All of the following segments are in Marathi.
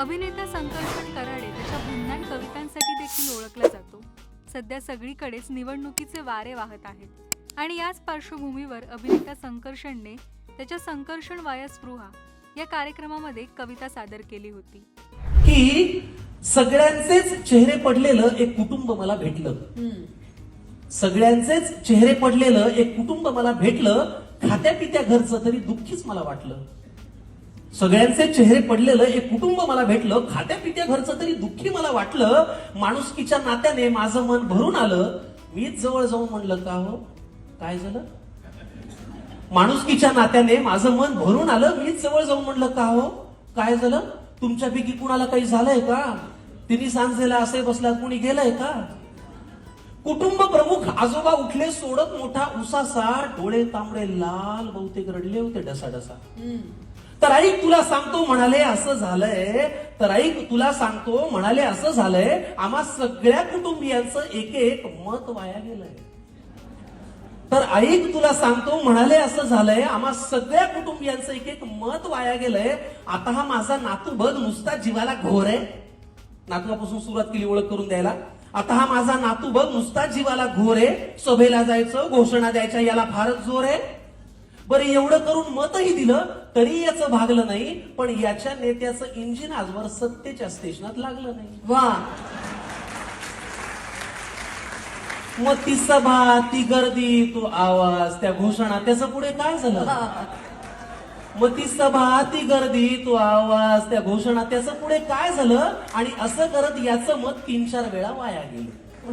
अभिनेता संकर्षण कराडे त्याच्या भन्नाट कवितांसाठी देखील ओळखला जातो. सध्या सगळीकडेच निवडणुकीचे वारे वाहत आहेत. आणि याच पार्श्वभूमीवर अभिनेता संकर्षणने त्याच्या संकर्षण वाया स्पृहा या कार्यक्रमामध्ये कविता सादर केली होती. की सगळ्यांचेच चेहरे पडलेलं एक कुटुंब मला भेटलं. सगळ्यांचेच चेहरे पडलेलं एक कुटुंब मला भेटलं. खात्या पित्या घरचं तरी दुःखीच मला वाटलं. सगळ्यांचे चेहरे पडलेलं एक कुटुंब मला भेटलं खात्यापित्या घरचं तरी दुःखी मला वाटलं माणुसकीच्या नात्याने माझं मन भरून आलं. मीच जवळ जाऊन म्हणलं का हो? काय झालं? माणुसकीच्या नात्याने माझं मन भरून आलं मीच जवळ जाऊन म्हणलं का हो? काय झालं? तुमच्यापैकी कुणाला काही झालंय का? तिने सांजेला असे बसला कुणी गेलंय का? कुटुंब प्रमुख आजोबा उठले सोडत मोठा उसासा डोळे तांबडे लाल बहुतेक रडले होते डसा डसा तर ऐक तुला सांगतो म्हणाले असं झालंय. तर ऐक तुला सांगतो म्हणाले असं झालंय. आम्हा सगळ्या कुटुंबियांचं एक एक मत वाया गेलंय. तर ऐक तुला सांगतो म्हणाले असं झालंय. आम्हा सगळ्या कुटुंबियांचं एक एक मत वाया गेलंय. आता हा माझा नातू बघ नुसता जीवाला घोर आहे. नातवापासून सुरुवात केली ओळख करून द्यायला. आता हा माझा नातू बघ नुसता जीवाला घोर आहे. सभेला जायचं घोषणा द्यायच्या याला फारच जोर आहे. बरं एवढं करून मतही दिलं तरी याचं भागलं नाही पण याच्या नेत्याचं इंजिन आजवर सत्तेच्या स्टेशनात लागलं नाही. वा. मग ती सभा ती गर्दी तो आवाज त्या घोषणा त्याचं पुढे काय झालं? मग ती सभा ती गर्दी तो आवाज त्या घोषणा त्याचं पुढे काय झालं? आणि असं करत याचं मत तीन चार वेळा वाया गेलं.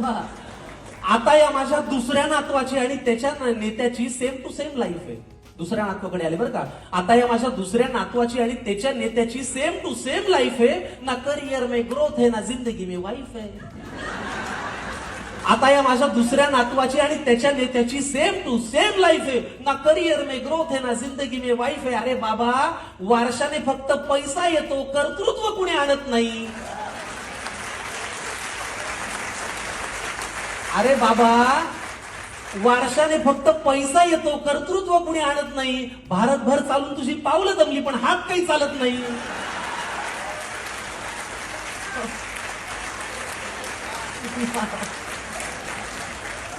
आता या माझ्या दुसऱ्या नातवाची आणि त्याच्या नेत्याची सेम टू सेम लाईफ आहे. दुसऱ्या नातवाकडे आले बरं का? आता या माझ्या दुसऱ्या नातवाची आणि त्याच्या नेत्याची सेम टू सेम लाईफ आहे. ना करिअर मे ग्रोथ आहे ना जिंदगी में वाईफ आहे. आता या माझ्या दुसऱ्या नातवाची आणि त्याच्या नेत्याची सेम टू सेम लाईफ आहे. ना करिअर मे ग्रोथ आहे ना जिंदगी में वाईफ आहे. अरे बाबा वारशाने फक्त पैसा येतो कर्तृत्व कुणी आणत नाही. अरे बाबा वारशाने फक्त पैसा येतो कर्तृत्व कुणी आणत नाही. भारतभर चालून तुझी पावलं जमली पण हात काही चालत नाही.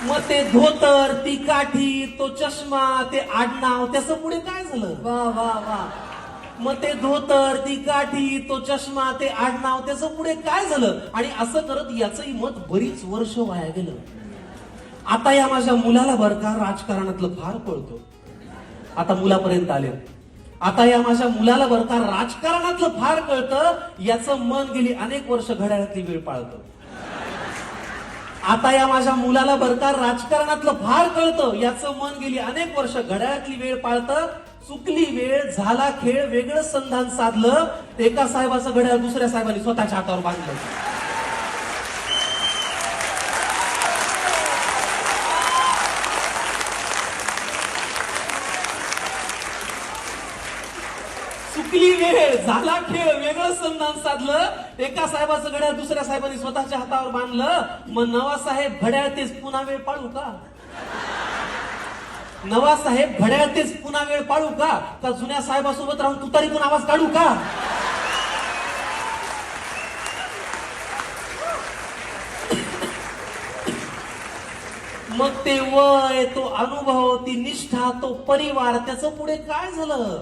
मग ते धोतर ती काठी तो चष्मा ते आडनाव त्याचं पुढे काय झालं? वा वा वा. मग ते धोतर ती काठी तो चष्मा ते आडनाव त्याचं पुढे काय झालं? आणि असं करत याचंही मत बरीच वर्ष वाया गेलं. आता या माझ्या मुलाला बर का राजकारणातलं फार कळतो आता मुलापर्यंत आले. आता या माझ्या मुलाला बर का राजकारणातलं फार कळतं याचं मन गेली अनेक वर्ष घड्याळातली वेळ पाळत. आता या माझ्या मुलाला बर का राजकारणातलं फार कळतं याचं मन गेली अनेक वर्ष घड्याळातली वेळ पाळतं. चुकली वेळ झाला खेळ वेगळं संधान साधलं. एका साहेबाचं घड्याळ दुसऱ्या साहेबांनी स्वतःच्या हातावर बांधलं. चुकली वेळ झाला खेळ वेगळं संधान साधलं. एका साहेबाचं घड्याळ दुसऱ्या साहेबांनी स्वतःच्या हातावर बांधलं. मग नवा साहेब घड्याळ तेच पुन्हा वेळ पाळू का? नवा साहेब घड्याळ तेच पुन्हा वेळ पाळू का? का जुन्या साहेबासोबत राहून तुतारीतून आवाज काढू का? मग ते वय तो अनुभव ती निष्ठा तो परिवार त्याचं पुढे काय झालं?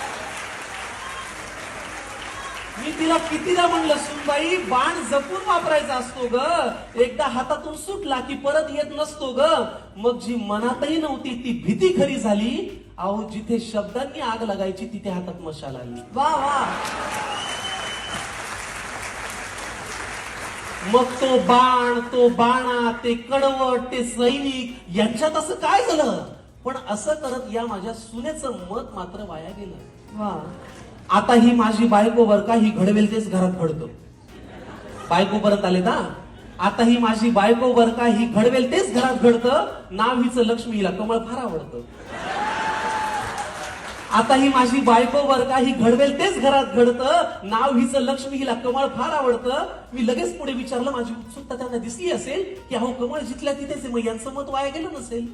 मी तिला कितीदा म्हणलं सुनबाई बाण जपून वापरायचा असतो ग. एकदा हातातून सुटला की परत येत नसतो ग. मग जी मनातही नव्हती ती भीती खरी झाली. अहो जिथे शब्दांनी आग लागायची तिथे हातात मशाल आली. वा वा. मग तो बाण तो बाणा ते कडवट ते सैनिक यांच्यात असं काय झालं? पण असं करत या माझ्या सुनेचं मत मात्र वाया गेलं. वा. आता ही माझी बायको बर का ही घडवेल तेच घरात घडतो बायको परत आले ना? आता ही माझी बायको बर का ही घडवेल तेच घरात घडतं? नाव हिचं लक्ष्मी हिला कमळ फार आवडतं. आता ही माझी बायको बर का ही घडवेल तेच घरात घडतं? नाव हिचं लक्ष्मी हिला कमळ फार आवडतं? मी लगेच पुढे विचारलं माझी उत्सुकता त्यांना दिसली असेल की अहो कमळ जिथल्या तिथेच आहे, मग यांचं मत वाया गेलं नसेल?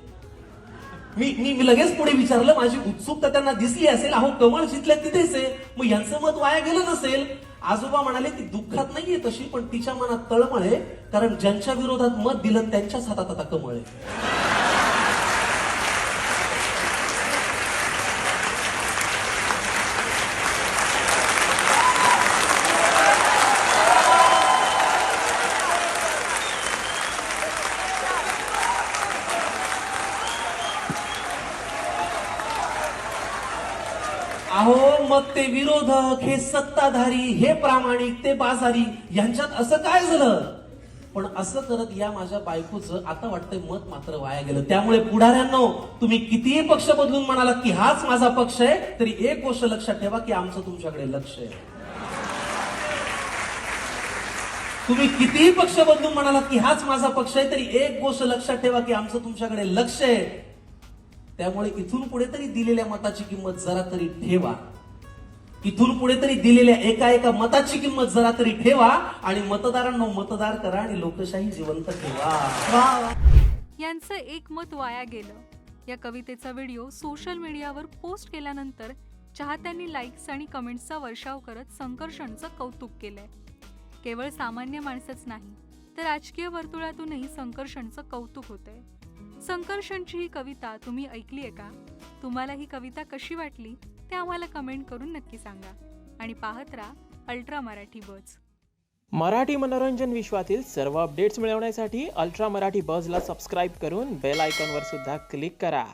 मी मी मी लगेच पुढे विचारलं माझी उत्सुकता त्यांना दिसली असेल अहो कमळ जिथल्या तिथेच आहे. मग यांचं मत वाया गेलं नसेल आजोबा म्हणाले ती दुःखात नाहीये तशी पण तिच्या मनात तळमळ आहे कारण ज्यांच्या विरोधात मत दिलं त्यांच्याच हातात आता कमळ आहे. अहो मग ते विरोधक हे सत्ताधारी हे प्रामाणिक ते बाजारी यांच्यात असं काय झालं? पण असं करत या माझ्या बायकोचं आता वाटतंय मत मात्र वाया गेलं. त्यामुळे पुढाऱ्यांनो तुम्ही कितीही पक्ष बदलून म्हणाला की हाच माझा पक्ष आहे तरी एक गोष्ट लक्षात ठेवा की आमचं तुमच्याकडे लक्ष आहे. तुम्ही कितीही पक्ष बदलून म्हणालात की हाच माझा पक्ष आहे तरी एक गोष्ट लक्षात ठेवा की आमचं तुमच्याकडे लक्ष आहे. त्यामुळे इथून पुढे तरी दिलेल्या मताची किंमत जरा तरी ठेवा. इथून पुढे तरी दिलेल्या एका एका मताची किंमत जरा तरी ठेवा आणि मतदारांना मतदार करा आणि लोकशाही जिवंत ठेवा. यांचं एक मत वाया गेलं. या कवितेचा व्हिडिओ सोशल मीडियावर पोस्ट केल्यानंतर चाहत्यांनी लाईक्स आणि कमेंट्सचा वर्षाव करत संकर्षणचं कौतुक केलंय. केवळ सामान्य माणसंच नाही तर राजकीय वर्तुळातूनही संकर्षणचं कौतुक होतंय. संकर्षणची ही कविता तुम्ही ऐकली आहे का? तुम्हाला ही कविता कशी वाटली? ते आम्हाला कमेंट करून नक्की सांगा. आणि पाहत राहा अल्ट्रा मराठी बज. मराठी मनोरंजन विश्वातील सर्व अपडेट्स मिळवण्यासाठी अल्ट्रा मराठी बजला सबस्क्राईब करून बेल आयकॉनवर सुद्धा क्लिक करा.